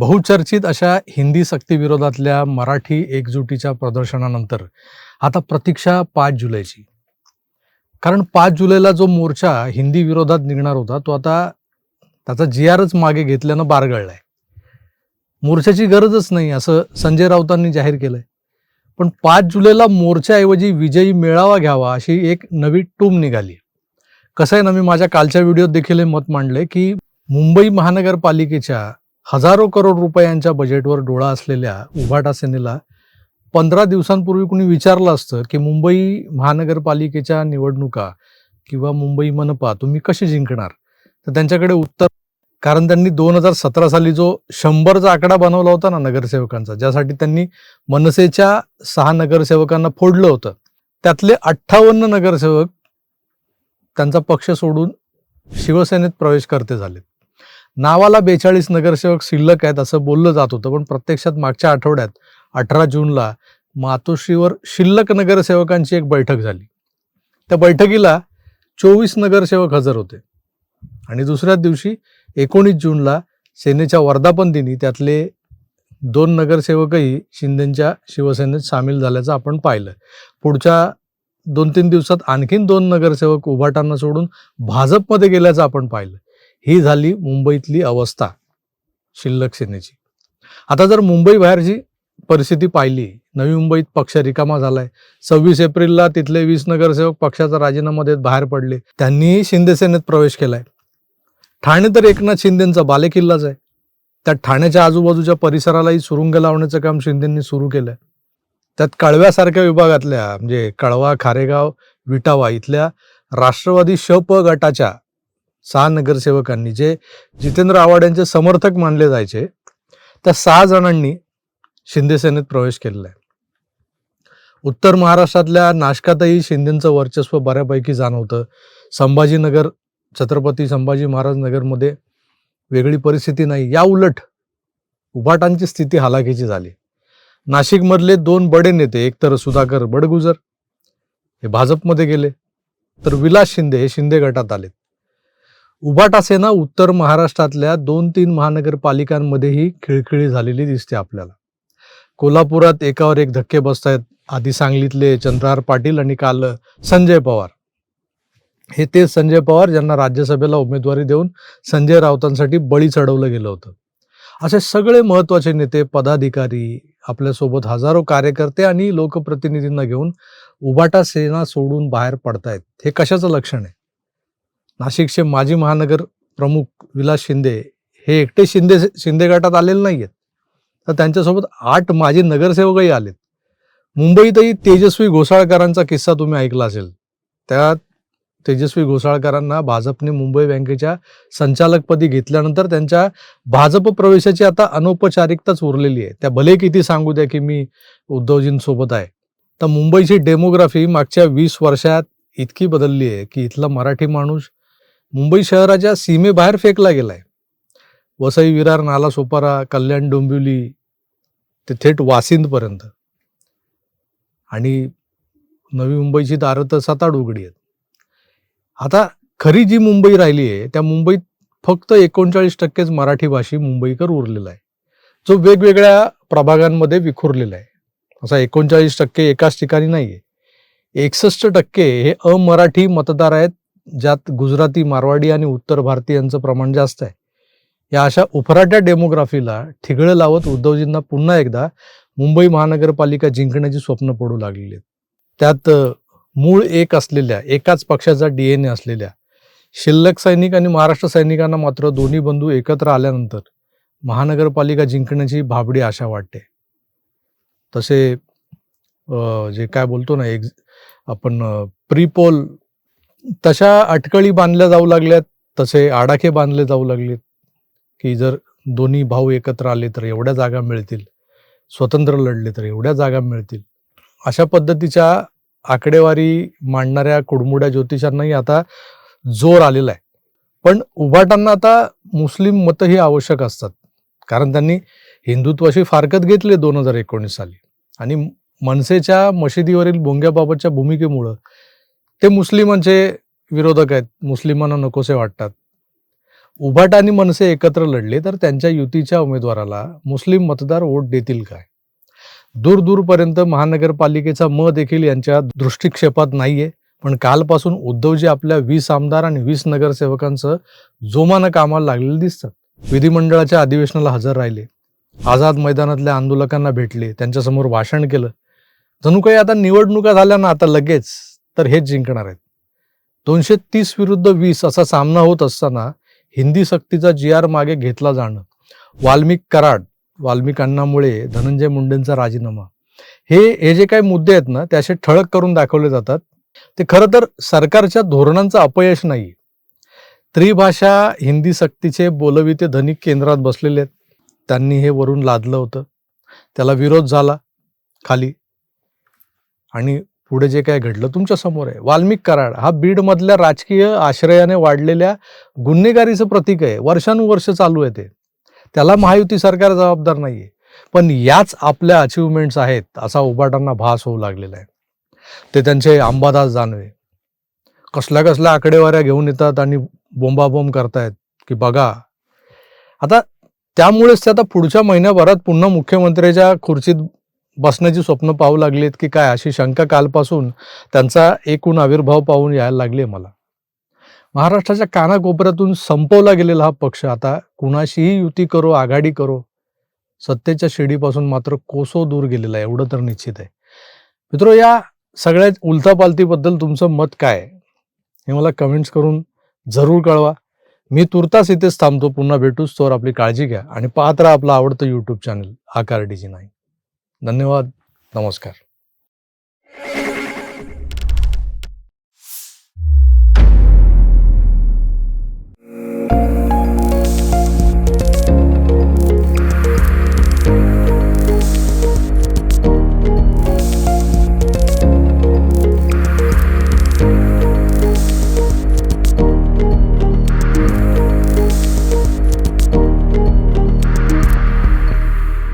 बहुचर्चित अशा हिंदी सक्तीविरोधातल्या मराठी एकजुटीच्या प्रदर्शनानंतर आता प्रतीक्षा पाच जुलैची. कारण पाच जुलैला जो मोर्चा हिंदी विरोधात निघणार होता तो आता त्याचा जी आरच मागे घेतल्यानं बारगळलाय. मोर्चाची गरजच नाही असं संजय राऊतांनी जाहीर केलंय. पण पाच जुलैला मोर्चाऐवजी विजयी मेळावा घ्यावा अशी एक नवी टूम निघाली. कसं आहे ना मी माझ्या कालच्या व्हिडिओत देखील हे मत मांडलंय की मुंबई महानगरपालिकेच्या हजारो करोड रुपयांच्या बजेटवर डोळा असलेल्या उभाटा सेनेला पंधरा दिवसांपूर्वी कुणी विचारलं असतं की मुंबई महानगरपालिकेच्या निवडणुका किंवा मुंबई मनपा तुम्ही कशी जिंकणार? तर त्यांच्याकडे उत्तर कारण त्यांनी दोन हजार सतरा साली जो शंभरचा आकडा बनवला होता ना नगरसेवकांचा ज्यासाठी त्यांनी मनसेच्या सहा नगरसेवकांना फोडलं होतं त्यातले अठ्ठावन्न नगरसेवक त्यांचा पक्ष सोडून शिवसेनेत प्रवेश करते झालेत. नावाला बेचाळीस नगरसेवक शिल्लक आहेत असं बोललं जात होतं पण प्रत्यक्षात मागच्या आठवड्यात अठरा जूनला मातोश्रीवर शिल्लक नगरसेवकांची एक बैठक झाली. त्या बैठकीला चोवीस नगरसेवक हजर होते. आणि दुसऱ्याच दिवशी एकोणीस जूनला सेनेच्या वर्धापन दिनी त्यातले दोन नगरसेवकही शिंदेच्या शिवसेनेत सामील झाल्याचं आपण पाहिलं. पुढच्या दोन तीन दिवसात आणखीन दोन नगरसेवक उभाटांना सोडून भाजपमध्ये गेल्याचं आपण पाहिलं. ही झाली मुंबईतली अवस्था शिल्लक सेनेची. आता जर मुंबई बाहेरची परिस्थिती पाहिली नवी मुंबईत पक्ष रिकामा झालाय सव्वीस एप्रिलला तिथले वीस नगरसेवक पक्षाचा राजीनामा देत बाहेर पडले त्यांनीही शिंदे सेनेत प्रवेश केलाय. ठाणे तर एकनाथ शिंदेचा बालेकिल्लाच आहे. त्या ठाण्याच्या आजूबाजूच्या परिसरालाही सुरुंग लावण्याचं काम शिंदेंनी सुरू केलंय. त्यात कळव्यासारख्या विभागातल्या म्हणजे कळवा खारेगाव विटावा इथल्या राष्ट्रवादी शप गटाच्या सहा नगरसेवकांनी जे जितेंद्र आव्हाड यांचे समर्थक मानले जायचे त्या सहा जणांनी शिंदे सेनेत प्रवेश केलेला आहे. उत्तर महाराष्ट्रातल्या नाशकातही शिंदेचं वर्चस्व बऱ्यापैकी जाणवतं. संभाजीनगर छत्रपती संभाजी महाराज नगरमध्ये वेगळी परिस्थिती नाही. या उलट उभाटांची स्थिती हालाकीची झाली. नाशिकमधले दोन बडे नेते एकतर सुधाकर बडगुजर हे भाजपमध्ये गेले. तर विलास शिंदे हे शिंदे गटात आलेत. उभाटा सेना उत्तर महाराष्ट्रातल्या दोन तीन महानगरपालिकांमध्येही खिळखिळी झालेली दिसते आपल्याला. कोल्हापुरात एकावर एक धक्के बसतायत आधी सांगलीतले चंद्रहार पाटील आणि काल संजय पवार. हे तेच संजय पवार ज्यांना राज्यसभेला उमेदवारी देऊन संजय राऊतांसाठी बळी चढवलं गेलं होतं. असे सगळे महत्त्वाचे नेते पदाधिकारी आपल्यासोबत हजारो कार्यकर्ते आणि लोकप्रतिनिधींना घेऊन उभाटा सेना सोडून बाहेर पडतायत. हे कशाचं लक्षण आहे? नाशिकचे माजी महानगर प्रमुख विलास शिंदे हे एकटे शिंदे शिंदे गटात आलेले आहेत तर त्यांच्यासोबत आठ माजी नगरसेवकही आलेत. मुंबईतही तेजस्वी घोसाळकरांचा किस्सा तुम्ही ऐकला असेल. त्या तेजस्वी घोसाळकरांना भाजपने मुंबई बँकेच्या संचालकपदी घेतल्यानंतर त्यांच्या भाजप प्रवेशाची आता अनौपचारिकताच उरलेली आहे. त्या भले किती सांगू द्या की मी उद्धवजींसोबत आहे. तर मुंबईची डेमोग्राफी मागच्या वीस वर्षात इतकी बदलली आहे की इथला मराठी माणूस मुंबई शहराच्या सीमेबाहेर फेकला गेलाय. वसई विरार नाला सोपारा कल्याण डोंबिवली ते थेट वासिंदपर्यंत. आणि नवी मुंबईची दारं तर सताड उघडी आहेत. आता खरी जी मुंबई राहिली आहे त्या मुंबईत फक्त एकोणचाळीस टक्केच मराठी भाषी मुंबईकर उरलेला आहे. जो वेगवेगळ्या प्रभागांमध्ये विखुरलेला आहे. असा एकोणचाळीस टक्के एकाच ठिकाणी नाहीये. एकसष्ट टक्के हे अमराठी मतदार आहेत ज्यात गुजराती मारवाडी आणि उत्तर भारतीयांचं प्रमाण जास्त आहे. या अशा उफराट्या डेमोग्राफीला ठिगळं लावत उद्धवजींना पुन्हा एकदा मुंबई महानगरपालिका जिंकण्याची स्वप्न पडू लागलेली आहेत. त्यात मूळ एक असलेल्या एकाच पक्षाचा डीएनए असलेल्या शिल्लक सैनिक आणि महाराष्ट्र सैनिकांना मात्र दोन्ही बंधू एकत्र आल्यानंतर महानगरपालिका जिंकण्याची भाबडी आशा वाटते. तसे जे काय बोलतो ना एक आपण प्रीपोल तशा अटकळी बांधल्या जाऊ लागल्यात तसे आडाखे बांधले जाऊ लागलेत की जर दोन्ही भाऊ एकत्र आले तर एवढ्या जागा मिळतील स्वतंत्र लढले तर एवढ्या जागा मिळतील. अशा पद्धतीच्या आकडेवारी मांडणाऱ्या कुडमुड्या ज्योतिषांनाही आता जोर आलेला आहे. पण उभाटांना आता मुस्लिम मतही आवश्यक असतात कारण त्यांनी हिंदुत्वाशी फारकत घेतले दोन हजार एकोणीस साली. आणि मनसेच्या मशिदीवरील भोंग्याबाबतच्या भूमिकेमुळं ते मुस्लिमांचे विरोधक आहेत. मुस्लिमांना नकोसे वाटतात. उभाट आणि मनसे एकत्र लढले तर त्यांच्या युतीच्या उमेदवाराला मुस्लिम मतदार वोट देतील काय? दूर दूरपर्यंत महानगरपालिकेचा म देखील यांच्या दृष्टिक्षेपात नाहीये. पण कालपासून उद्धवजी आपल्या वीस आमदार आणि वीस नगरसेवकांचं जोमानं कामाला लागलेलं दिसतात विधिमंडळाच्या अधिवेशनाला हजर राहिले. आझाद मैदानातल्या आंदोलकांना भेटले. त्यांच्यासमोर भाषण केलं. जणू काही आता निवडणुका झाल्या ना आता लगेच. तर हेच जिंकणार आहेत. दोनशे तीस विरुद्ध वीस असा सामना होत असताना हिंदी सक्तीचा जी आर मागे घेतला जाणं वाल्मिक कराड वाल्मिक अण्णामुळे धनंजय मुंडेंचा राजीनामा हे हे जे काही मुद्दे आहेत ना ते असे ठळक करून दाखवले जातात. ते खरं तर सरकारच्या धोरणांचं अपयश नाही. त्रिभाषा हिंदी सक्तीचे बोलविते धनिक केंद्रात बसलेले आहेत. त्यांनी हे वरून लादलं होतं. त्याला विरोध झाला खाली. आणि पुढे जे काय घडलं तुमच्यासमोर आहे. वाल्मिक कराड हा बीडमधल्या राजकीय आश्रयाने वाढलेल्या गुन्हेगारीचं प्रतीक आहे. वर्षानुवर्ष चालू आहे ते. त्याला महायुती सरकार जबाबदार नाहीये. पण याच आपल्या अचिव्हमेंट्स आहेत असा उभाटांना भास होऊ लागलेला आहे. ते त्यांचे अंबादास जानवे कसल्या कसल्या आकडेवाऱ्या घेऊन येतात आणि बोंबाबोंब करतायत की बघा. आता त्यामुळेच ते आता पुढच्या महिन्याभरात पुन्हा मुख्यमंत्र्याच्या खुर्चीत बसण्याची स्वप्न पाहू लागलीत की काय अशी शंका कालपासून त्यांचा एकूण आविर्भाव पाहून यायला लागली मला. महाराष्ट्राच्या कानाकोपऱ्यातून संपवला गेलेला हा पक्ष आता कुणाशीही युती करो आघाडी करो सत्तेच्या शिडीपासून मात्र कोसो दूर गेलेला आहे एवढं तर निश्चित आहे. मित्रो या सगळ्या उलथापालथीबद्दल तुमचं मत काय हे मला कमेंट्स करून जरूर कळवा. मी तुर्तास इथेच थांबतो पुन्हा भेटूच तोवर आपली काळजी घ्या आणि पाहत राहा आपलं आवडतं यूट्यूब चॅनल आकार डीजी नाही धन्यवाद नमस्कार.